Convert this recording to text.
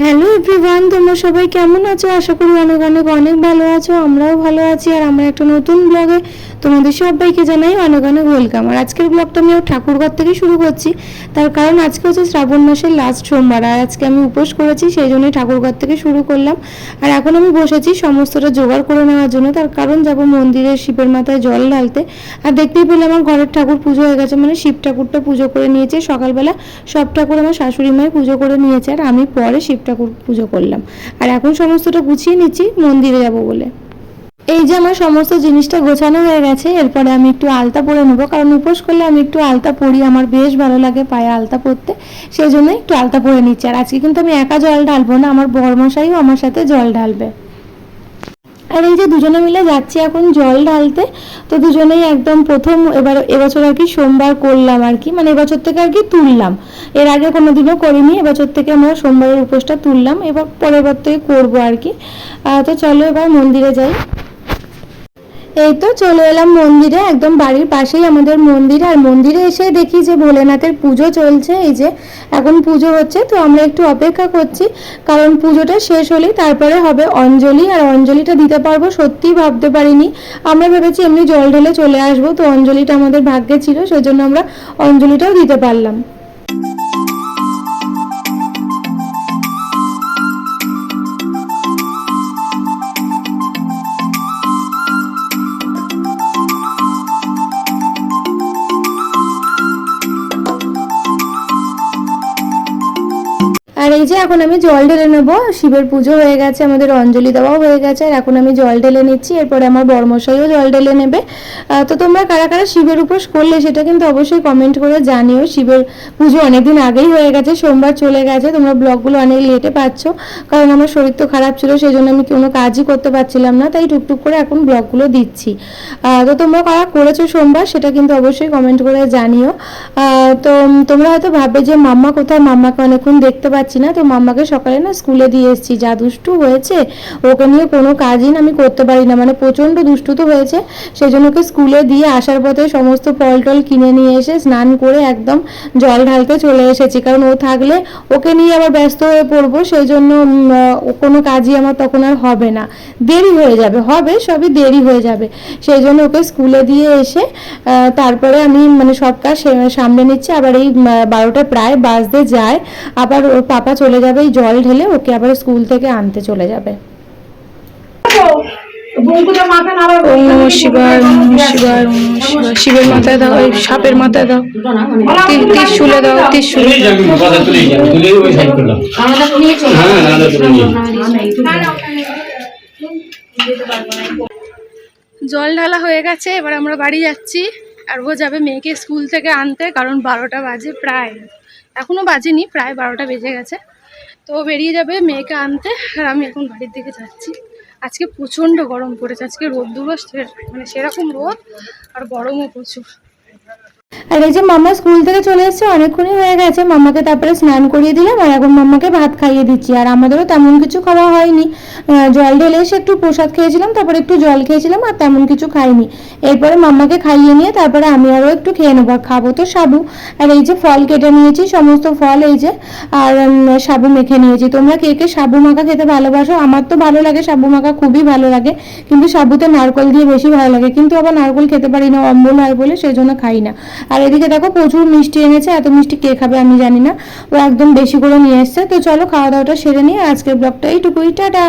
Hello everyone তোমরা সবাই কেমন আছো? আশা করি অনেক অনেক অনেক ভালো আছো, আমরাও ভালো আছি, আর আমরা একটা নতুন ব্লগে তোমাদের সবাইকে জানাই অনেক অনেক ওয়েলকাম আর আজকের ব্লগটা আমি ঠাকুরঘর থেকে শুরু করছি। তার কারণ আজকে হচ্ছে শ্রাবণ মাসের লাস্ট সোমবার, আর আজকে আমি উপোস করেছি, সেই জন্যই ঠাকুরঘর থেকে শুরু করলাম। আর এখন আমি বসেছি সমস্তটা জোগাড় করে নেওয়ার জন্য। তার কারণ যাব মন্দিরের শিবের মাথায় জল ঢালতে। আর দেখতেই পেলে আমার ঘরের ঠাকুর পুজো হয়ে গেছে মানে শিব ঠাকুরটা পুজো করে নিয়েছে। সকালবেলা সব ঠাকুর আমার শাশুড়ি মাই পুজো করে নিয়েছে, আর আমি পরে শিব ঠাকুর পুজো করলাম। আর এখন সমস্তটা গুছিয়ে নিচ্ছি, মন্দিরে যাব বলে। এই যে আমার সমস্ত জিনিসটা গোছানো হয়ে গেছে, এরপরে আমি একটু আলতা পরে নেব। কারণ উপোস করলে আমি একটু আলতা পরি, আমার বেশ ভালো লাগে পায়ে আলতা পরতে। সেই জন্য একটু আলতা পরে নিচ্ছি। আর আজকে কিন্তু আমি একা জল ঢালবো না, আমার বর্মশাইও আমার সাথে জল ঢালবে। আর এই যে দুজনে মিলে যাচ্ছি এখন জল ঢালতে, তো দুজনেই একদম প্রথম এবার, এবছর আর কি সোমবার করলাম আর কি মানে এবছর থেকে আর কি তুললাম। এর আগে কোনোদিনও করিনি, এবছর থেকে আমরা সোমবারের উপোসটা তুললাম, এবার পরের বার থেকে করব আর কি। তো চলো এবার মন্দিরে যাই। এই তো চলে এলাম মন্দিরে, একদম বাড়ির পাশেই আমাদের মন্দির, আর মন্দিরে এসে দেখি যে ভোলেনাথের পুজো চলছে, এই যে এখন পুজো হচ্ছে, তো আমরা একটু অপেক্ষা করছি, কারণ পুজোটা শেষ হলেই তারপরে হবে অঞ্জলি, আর অঞ্জলিটা দিতে পারব সত্যিই ভাবতে পারিনি। আমরা ভেবেছি এমনি জল ঢেলে চলে আসব, তো অঞ্জলিটা আমাদের ভাগ্যে ছিল, সেজন্য আমরা অঞ্জলিটাও দিতে পারলাম। আর এই যে এখন আমি জল ঢেলে নেব, শিবের পুজো হয়ে গেছে, আমাদের অঞ্জলি দেওয়াও হয়ে গেছে, আর এখন আমি জল ঢেলে নিচ্ছি, এরপরে আমার বর্মশাইও জল ঢেলে নেবে। তো তোমরা কারা কারা শিবের উপোস করলে সেটা কিন্তু অবশ্যই কমেন্ট করে জানিও, শিবের পুজো অনেকদিন আগেই হয়ে গেছে, সোমবার চলে গেছে, তোমরা ব্লগগুলো অনেক লেটে পাচ্ছ, কারণ আমার শরীর তো খারাপ ছিল সেই জন্য আমি কোনো কাজই করতে পারছিলাম না, তাই টুকটুক করে এখন ব্লগগুলো দিচ্ছি। তো তোমরা কারা করেছ সোমবার সেটা কিন্তু অবশ্যই কমেন্ট করে জানিও। তো তোমরা হয়তো ভাববে যে মাম্মা কোথায়, মাম্মাকে অনেকক্ষণ দেখতে পাচ্ছি না? তো মাম্মাকে সকালে না স্কুলে দিয়ে এসেছি। যা দুষ্টু হয়েছে, ওকে নিয়ে কোনো কাজই না আমি করতে পারি না। মানে প্রচণ্ড দুষ্টু তো হয়েছে। সেই জন্য ওকে স্কুলে দিয়ে আসার পথে সমস্ত ফল টল কিনে নিয়ে এসে স্নান করে একদম জল ঢালতে চলে এসেছি। কারণ ও থাকলে ওকে নিয়ে আবার ব্যস্ত হয়ে পড়ব। সেই জন্য কোনো কাজই আমার তখন আর হবে না। দেরি হয়ে যাবে। হবে, সবই দেরি হয়ে যাবে। সেই জন্য ওকে স্কুলে দিয়ে এসে তারপরে আমি মানে সব কাজ সামনে নিচ্ছি। আবার এই বারোটা প্রায় বাজতে যায়। আবার ওর পাপা চলে যাবে এই জল ঢেলে ওকে আবার স্কুল থেকে আনতে চলে যাবে। শিবের মাথায় দাও এই সাপের মাথায় দাও। ত্রি- ত্রিশূলে দাও ত্রিশূলে। হ্যাঁ জল ঢালা হয়ে গেছে এবার আমরা বাড়ি যাচ্ছি। আর ও যাবে মেয়েকে স্কুল থেকে আনতে কারণ বারোটা বাজে প্রায়। এখনও বাজেনি, প্রায় বারোটা বেজে গেছে। তো বেরিয়ে যাবে মেয়েকে আনতে, আর আমি এখন বাড়ির দিকে যাচ্ছি। আজকে প্রচণ্ড গরম পড়েছে, আজকে রোদ দুরস্ত মানে সেরকম রোদ আর গরমও প্রচুর। আর এই যে মাম্মা স্কুল থেকে চলে এসেছে, অনেকক্ষণই হয়ে গেছে। মাম্মাকে তারপরে স্নান করিয়ে দিলাম আর এখন মাম্মাকে ভাত খাইয়ে দিচ্ছি। আর আমাদেরও তেমন কিছু খাওয়া হয়নি। জল ঢেলে এসে একটু প্রসাদ খেয়েছিলাম, তারপরে একটু জল খেয়েছিলাম আর তেমন কিছু খাইনি। এরপরে মাম্মাকে খাইয়ে নিয়ে তারপরে আমি আরও একটু খেয়ে নেব। খাব তো সাবু। আর এই যে ফল কেটে নিয়েছি, সমস্ত ফল এই যে। আর সাবু মেখে নিয়েছি। তোমরা কে কে সাবু মাখা খেতে ভালোবাসো? আমার তো ভালো লাগে সাবু মাখা, খুবই ভালো লাগে। কিন্তু সাবুতে নারকল দিয়ে বেশি ভালো লাগে। কিন্তু আবার নারকল খেতে পারি না, অম্বল হয় বলে সেই জন্য খাই না। আর এদিকে দেখো প্রচুর মিষ্টি এনেছে, এত মিষ্টি কে খাবে আমি জানি না। ও একদম বেশি করে নিয়ে এসছে। তো চলো খাওয়া দাওয়াটা সেরে নিয়ে আজকের ব্লগটা এইটুকুই, টাটা।